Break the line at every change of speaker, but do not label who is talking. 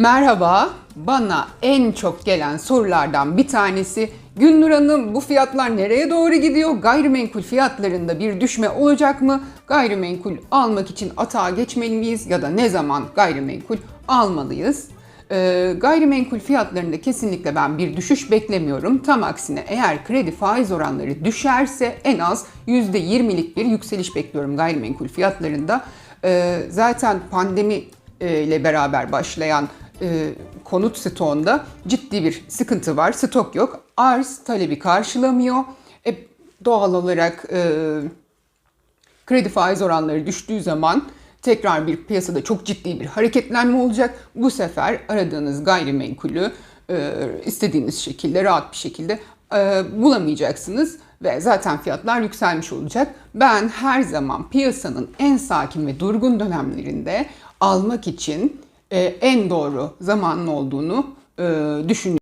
Merhaba, bana en çok gelen sorulardan bir tanesi Günnur Hanım bu fiyatlar nereye doğru gidiyor? Gayrimenkul fiyatlarında bir düşme olacak mı? Gayrimenkul almak için atağa geçmeli miyiz ya da ne zaman gayrimenkul almalıyız? Ee, gayrimenkul fiyatlarında kesinlikle ben bir düşüş beklemiyorum. Tam aksine eğer kredi faiz oranları düşerse en az %20'lik bir yükseliş bekliyorum gayrimenkul fiyatlarında. Ee, zaten pandemi e, ile beraber başlayan e, konut stoğunda ciddi bir sıkıntı var. Stok yok. Arz talebi karşılamıyor. E, doğal olarak e, kredi faiz oranları düştüğü zaman tekrar bir piyasada çok ciddi bir hareketlenme olacak. Bu sefer aradığınız gayrimenkulü e, istediğiniz şekilde rahat bir şekilde e, bulamayacaksınız ve zaten fiyatlar yükselmiş olacak. Ben her zaman piyasanın en sakin ve durgun dönemlerinde almak için en doğru zamanın olduğunu e, düşünüyorum.